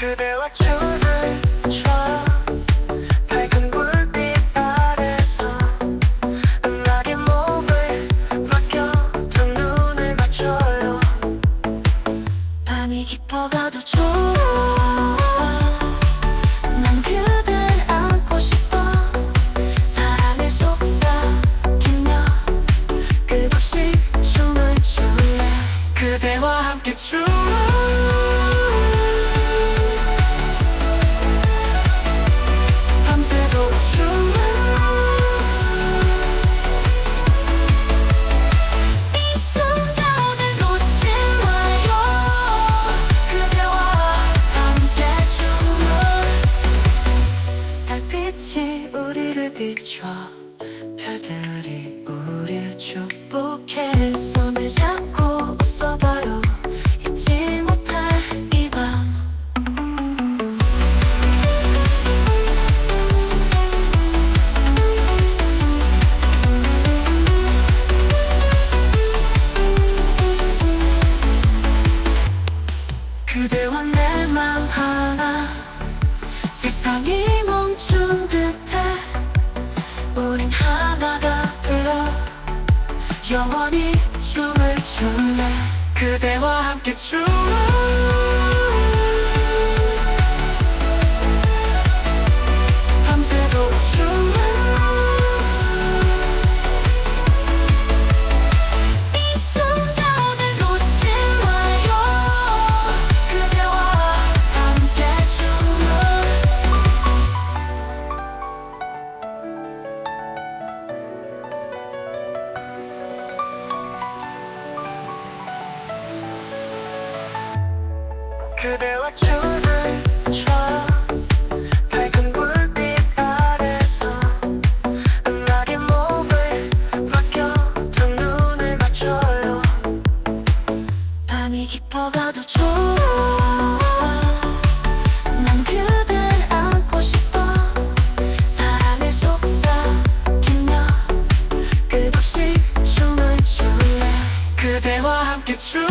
그대와 춤을 춰. 밝은 불빛 아래서 음악에 몸을 맡겨 두 눈을 맞춰요. 밤이 깊어가도 좋아. 난 그댈 안고 싶어. 사랑을 속삭이며 끝없이 춤을 출래 그대와 함께 춤 우리를 비춰 별들이 우리를 축복해 손을 잡고 웃어봐요. 잊지 못할 이밤. 그대와 내 맘 하나. 세상이 영원히 춤을 출래. 그대와 함께 춤을 그대와 춤을 춰. 밝은 불빛 아래서 음악에 몸을 맡겨 두 눈을 맞춰요. 밤이 깊어가도 좋아. 난 그댈 안고 싶어. 사랑을 속삭이며 끝없이 춤을 출래 그대와 함께 춤